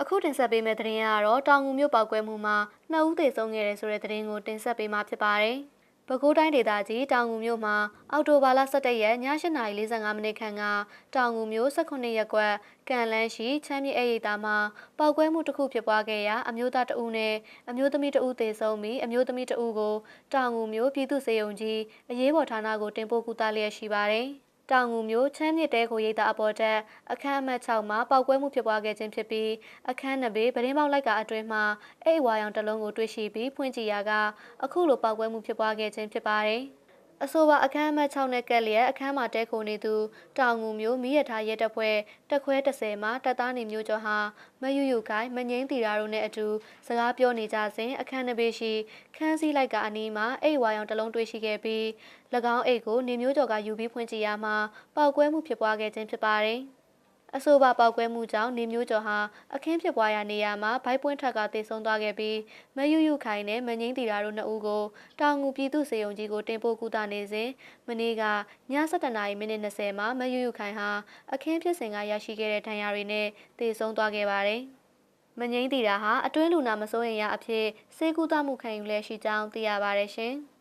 အခုတင်ဆက်ပေးမယ့်သတင်းကတော့တောင်ငူမြို့ပောက်ကွဲမှုမှာနှစ်ဦးသေဆုံးခဲ့တယ်ဆိုတဲ့သတင်းကိုတင်ဆက်ပေးမှာဖြစ်ပါတယ်။ပဲခူးတိုင်းဒေသကြီးတောင်ငူမြို့မှာအောက်တိုဘာလ17ရက်ည8:45မိနစ်ခန့်ကတောင်ငူမြို့18ရပ်ကွက်ကန်လန်းရှိချမ်းမြေအိရိတာမှာပောက်ကွဲမှုတစ်ခုဖြစ်ပွားခဲ့ရာအမျိုးသားတဦးနဲ့အမျိုးသမီးတဦးသေဆုံးပြီးအမျိုးသမီးတဦးကိုတောင်ငူမြို့ပြည်သူ့စေယုံကြီးအရေးပေါ်ဌာနကိုတင်ပို့ကူတာလျက်ရှိပါတယ်။ တောင်ငူမျိုးချမ်းမြစ်တဲကိုရိတ်တာအပေါ်တက်အခန်းအမှတ်6မှာပောက်ကွဲမှုဖြစ်ပွားခဲ့ခြင်းဖြစ်ပြီးအခန်းနှစ်ဘေးပရင်းပေါက်လိုက်ကအတွင်းမှာအိတ်ဝါရောင်တစ်လုံးကိုတွေ့ရှိပြီးဖွင့်ကြည့်ရာကအခုလိုပောက်ကွဲမှုဖြစ်ပွားခဲ့ခြင်းဖြစ်ပါတယ်။ အဆိုပါအခန်းအမှတ်6နဲ့ကက်လျက်အခန်းမှာတဲခိုနေသူတောင်ငူမျိုးမိရထားရဲတပ်ဖွဲ့တက်ခွဲ30မှာတပ်သားနေမျိုးကျော်ဟာမယူယူခိုင်မငိမ့်တီတာတို့နဲ့အတူစကားပြောနေကြစဉ်အခန်းနှစ်ဘေးရှိခန်းစည်းလိုက်ကအနီးမှာအိတ်ဝါရောင်တစ်လုံးတွေ့ရှိခဲ့ပြီး၎င်းအိတ်ကိုနေမျိုးကျော်ကယူပြီးဖွင့်ကြည့်ရမှာပောက်ကွဲမှုဖြစ်ပွားခဲ့ခြင်းဖြစ်ပါတယ်။ အဆိုပါပောက်ကွဲမှုကြောင့်နေမျိုးကျော်ဟာအခင်းဖြစ်ပွားရာနေရာမှာဘိုက်ပွင့်ထက်ကတေဆုံးသွားခဲ့ပြီးမယူယူခိုင်နဲ့မငိမ့်တီတာတို့နှစ်ဦးကိုတောင်ငူပြည်သူ့စေယုံကြီးကိုတင်ပို့ကူတာနေစဉ်မနေ့ကည7:20မိနစ်20မှာမယူယူခိုင်ဟာအခင်းဖြစ်စဉ်ကရရှိခဲ့တဲ့ဒဏ်ရာတွေနဲ့တေဆုံးသွားခဲ့ပါတယ်။မငိမ့်တီတာဟာအတွင်းလူနာမစိုးရင်ရအဖြစ်စေကူတာမှုခံယူလဲရှိကြောင်းသိရပါတယ်ရှင်။